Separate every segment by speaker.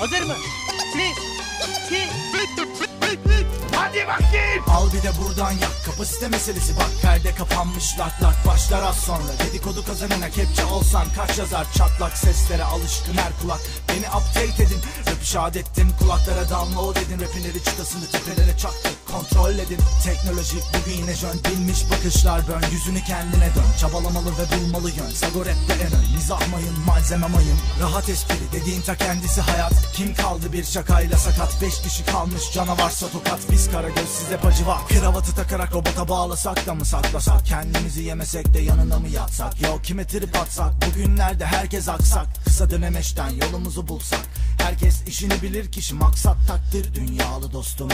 Speaker 1: Hazır mı? Bir, iki,
Speaker 2: Hadi bakayım.
Speaker 3: Al bir de buradan yak. Kapasite meselesi. Bak perde kapanmış lak lak Başlar az sonra. Dedikodu kazanına kepçe olsan Kaç yazar? Çatlak seslere alışkın her kulak. Beni update edin. Rap işaret ettim. Kulaklara download edin Rapinleri çıtasını tepelere çaktı. Kontrol edin. Teknoloji bugün yine jön Bilmiş bakışlar bön. Yüzünü kendine dön. Çabalamalı ve bulmalı yön. Sago rapte en ön. Mizah mayın malzeme mayın. Rahat espri. Dediğin ta kendisi hayat. Kim kaldı bir şakayla sakat? Beş kişi kalmış. Canavarsa tokat Biz karagöz size pacı var. Kravatı takarak robota bağlasak da mı saklasak? Kendimizi yemesek de yanına mı yatsak? Yo kime trip atsak? Bugünlerde herkes aksak. Kısa dönemeçten yolumuzu bulsak. Herkes işini bilir kişi maksat takdir. Dünyalı dostum.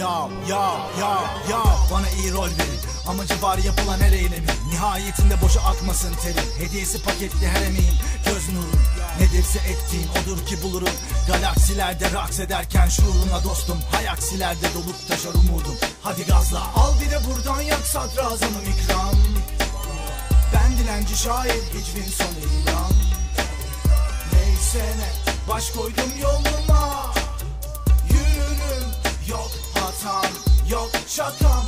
Speaker 3: Ya ya ya ya bana iyi rol verin Amacı var yapılan her eylemin. Nihayetinde boşa akmasın terin Hediyesi paketli her emeğin. Göz nurun Nedirse ettiğin odur ki bulurum. Galaksilerde raks ederken şuuruna dostum. Hayaksilerde dolup taşar umudum. Hadi gazla. Al bir de buradan yak sadrazamım ikram. Ben dilenci şair hicvin sonu ilan. Neyse ne baş koydum yoluma. Yürürüm yok hatam yok şakam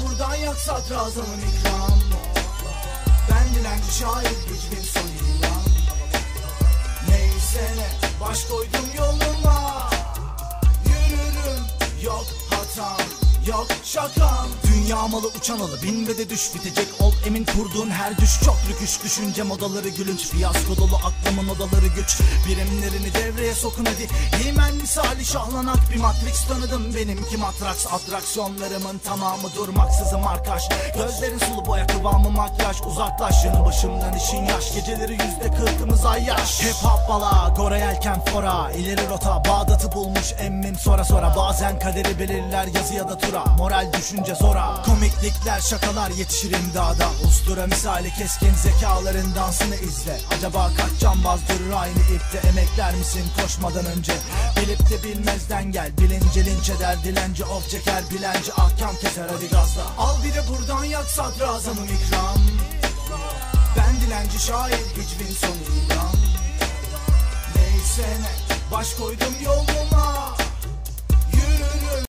Speaker 3: buradan yak sadrazamın ikram Ben dilenci şair hicvin sonu ilan Neyse ne baş koydum yoluma. Yürürüm yok hatam yok şakam Dünya malı uçan alı. Bin ve de düş bitecek. Ol emin kurduğun her düş. Çok rüküş Düşünce modaları gülünç. Fiyasko dolu aklımın odaları güç. Birimlerini devreye sokun hadi. Himen misali şahlanak bir matrix tanıdım. Benimki matraks Atraksiyonlarımın tamamı durmaksızım arkaş Gözlerin sulu boya kıvamı makyaj. Uzaklaş yanı başımdan işin yaş. Geceleri yüzde kırkımız ay yaş. Hip hop bala Gora yelken fora. İleri rota Bağdat'ı bulmuş emmim sonra sonra Bazen kaderi belirler yazı ya da tura Moral düşünce zora. Komiklikler şakalar yetişir imdada. Ustura misali keskin zekaların dansını izle. Acaba kaç cambaz durur aynı ipte? Emekler misin koşmadan önce? Bilip de bilmezden gel. Bilince linç eder dilenci of çeker Bilenci ahkam keser. Hadi gazla. Al bir de buradan yak sadrazamım ikram. Ben dilenci şair hicvin sonu ilan Neyse ne? Baş koydum yoluma